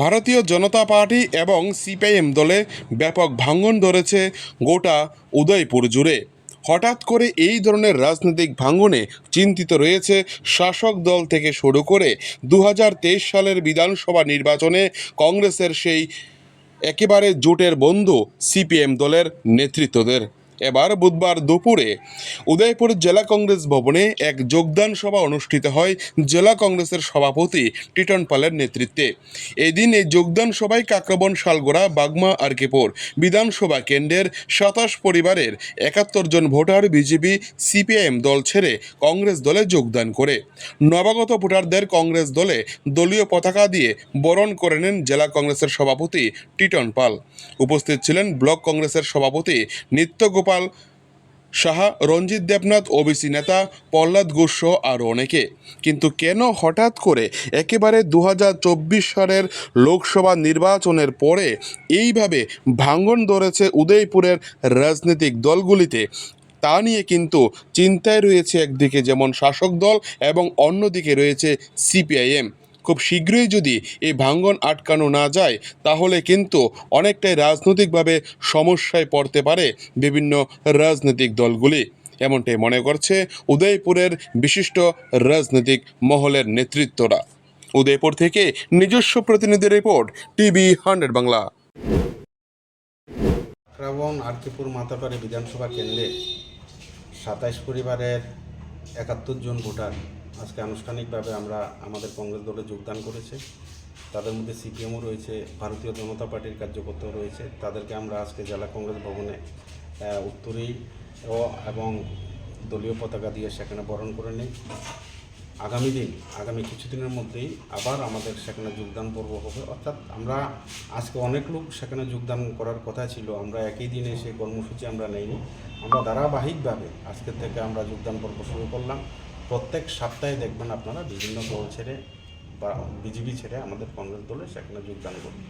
ভারতীয় জনতা পার্টি এবং সিপিআইএম দলে ব্যাপক ভাঙন ধরেছে গোটা উদয়পুর জুড়ে। হঠাৎ করে এই ধরনের রাজনৈতিক ভাঙনে চিন্তিত রয়েছে শাসক দল থেকে শুরু করে দু হাজার তেইশ সালের বিধানসভা নির্বাচনে কংগ্রেসের সেই একেবারে জোটের বন্ধু সিপিএম দলের নেতৃত্বদের। এবার বুধবার দুপুরে উদয়পুর জেলা কংগ্রেস ভবনে এক যোগদান সভা অনুষ্ঠিত হয় জেলা কংগ্রেসের সভাপতি টিটন পালের নেতৃত্বে। এদিন এই যোগদান সভায় কাকরাবন, শালগোড়া, বাগমা, আরকিপুর বিধানসভা কেন্দ্রের সাতাশ পরিবারের একাত্তর জন ভোটার, বিজেপি, সিপিআইএম দল ছেড়ে কংগ্রেস দলে যোগদান করে। নবাগত ভোটারদের কংগ্রেস দলে দলীয় পতাকা দিয়ে বরণ করে নেন জেলা কংগ্রেসের সভাপতি টিটন পাল। উপস্থিত ছিলেন ব্লক কংগ্রেসের সভাপতি নিত্যগোপাল সাহা, রঞ্জিত দেবনাথ, ওবিসি নেতা, প্রহ্লাদ ঘোষ সহ আরও অনেকে। কিন্তু কেন হঠাৎ করে একেবারে দু হাজার চব্বিশ সালের লোকসভা নির্বাচনের পরে এইভাবে ভাঙন ধরেছে উদয়পুরের রাজনৈতিক দলগুলিতে? তা নিয়ে কিন্তু চিন্তায় রয়েছে একদিকে যেমন শাসক দল এবং অন্যদিকে রয়েছে সিপিআইএম। খুব শীঘ্রই যদি এই ভাঙ্গন আটকানো না যায়, তাহলে কিন্তু অনেকটাই রাজনৈতিকভাবে সমস্যায় পড়তে পারে বিভিন্ন রাজনৈতিক দলগুলি। এমনটাই মনে করছে উদয়পুরের বিশিষ্ট রাজনৈতিক মহলের নেতৃত্বরা। উদয়পুর থেকে নিজস্ব প্রতিনিধি রিপোর্ট, টিভি হান্ড্রেড বাংলা। আক্রাবন আরকিপুর মাতাপাড়ি বিধানসভা কেন্দ্রে সাতাইশ পরিবারের একাত্তর জন ভোটার। আজকে আনুষ্ঠানিকভাবে আমরা আমাদের কংগ্রেস দলে যোগদান করেছে। তাদের মধ্যে সিপিএমও রয়েছে, ভারতীয় জনতা পার্টির কার্যকর্তাও রয়েছে। তাদেরকে আমরা আজকে জেলা কংগ্রেস ভবনে উত্তরেই ও এবং দলীয় পতাকা দিয়ে সেখানে বরণ করে নিই। আগামী দিন, আগামী কিছুদিনের মধ্যেই আবার আমাদের সেখানে যোগদান পর্ব হবে। অর্থাৎ আমরা আজকে অনেক লোক সেখানে যোগদান করার কথা ছিল, আমরা একই দিনে সেই কর্মসূচি আমরা নেইনি। আমরা ধারাবাহিকভাবে আজকের থেকে আমরা যোগদান পর্ব শুরু করলাম। প্রত্যেক সপ্তাহে দেখবেন আপনারা বিভিন্ন দল ছেড়ে বা বিজেপি ছেড়ে আমাদের কংগ্রেস দলে সেখানে যোগদান করবে